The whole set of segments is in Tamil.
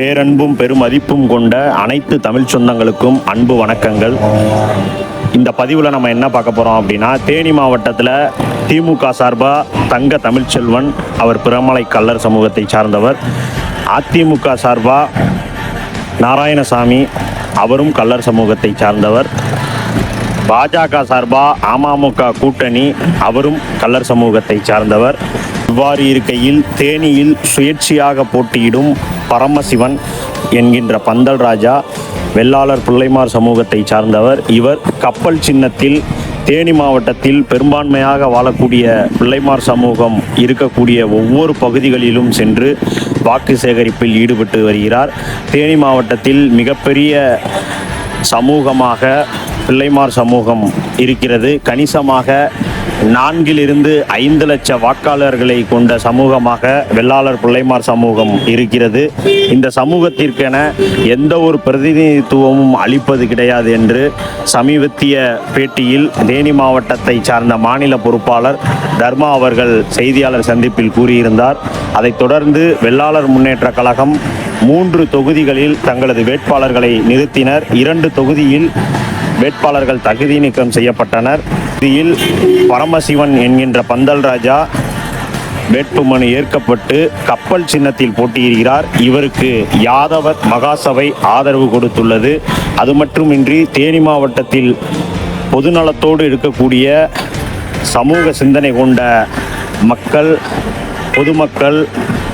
பேரன்பும் பெருமதிப்பும் கொண்ட அனைத்து தமிழ் சொந்தங்களுக்கும் அன்பு வணக்கங்கள். இந்த பதிவில் நம்ம என்ன பார்க்க போகிறோம் அப்படின்னா தேனி மாவட்டத்தில் திமுக சார்பாக தங்க தமிழ்ச்செல்வன் அவர் பிரமலை கல்லர் சமூகத்தை சார்ந்தவர். அதிமுக சார்பாக நாராயணசாமி அவரும் கல்லர் சமூகத்தை சார்ந்தவர். பாஜக சார்பாக அமமுக கூட்டணி அவரும் கல்லர் சமூகத்தை சார்ந்தவர். இவ்வாறு இருக்கையில் தேனியில் சுயேட்சையாக போட்டியிடும் பரமசிவன் என்கின்ற பந்தல் ராஜா வெள்ளாளர் பிள்ளைமார் சமூகத்தை சார்ந்தவர். இவர் கப்பல் சின்னத்தில் தேனி மாவட்டத்தில் பெரும்பான்மையாக வாழக்கூடிய பிள்ளைமார் சமூகம் இருக்கக்கூடிய ஒவ்வொரு பகுதிகளிலும் சென்று வாக்கு சேகரிப்பில் ஈடுபட்டு வருகிறார். தேனி மாவட்டத்தில் மிகப்பெரிய சமூகமாக பிள்ளைமார் சமூகம் இருக்கிறது. கணிசமாக நான்கிலிருந்து ஐந்து லட்ச வாக்காளர்களை கொண்ட சமூகமாக வெள்ளாளர் பிள்ளைமார் சமூகம் இருக்கிறது. இந்த சமூகத்திற்கென எந்த ஒரு பிரதிநிதித்துவமும் அளிப்பது கிடையாது என்று சமீபத்திய பேட்டியில் தேனி மாவட்டத்தை சார்ந்த மாநில பொறுப்பாளர் தர்மா அவர்கள் செய்தியாளர் சந்திப்பில் கூறியிருந்தார். அதைத் தொடர்ந்து வெள்ளாளர் முன்னேற்ற கழகம் மூன்று தொகுதிகளில் தங்களது வேட்பாளர்களை நிறுத்தினர். இரண்டு தொகுதியில் வேட்பாளர்கள் தகுதி நீக்கம் செய்யப்பட்டனர். இதில் பரமசிவன் என்கின்ற பந்தல் ராஜா வேட்புமனு ஏற்கப்பட்டு கப்பல் சின்னத்தில் போட்டியிடுகிறார். இவருக்கு யாதவர் மகாசபை ஆதரவு கொடுத்துள்ளது. அது மட்டுமின்றி தேனி மாவட்டத்தில் பொதுநலத்தோடு இருக்கக்கூடிய சமூக சிந்தனை கொண்ட மக்கள் பொதுமக்கள்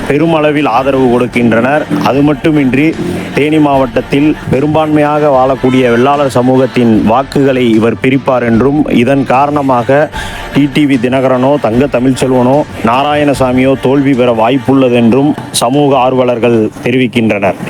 பெருமளவில் ஆதரவு கொடுக்கின்றனர். அது மட்டுமின்றி தேனி மாவட்டத்தில் பெரும்பான்மையாக வாழக்கூடிய வெள்ளாளர் சமூகத்தின் வாக்குகளை இவர் பிரிப்பார் என்றும் இதன் காரணமாக டிடிவி தினகரனோ தங்க தமிழ்ச்செல்வனோ நாராயணசாமியோ தோல்வி பெற வாய்ப்புள்ளது என்றும் சமூக ஆர்வலர்கள் தெரிவிக்கின்றனர்.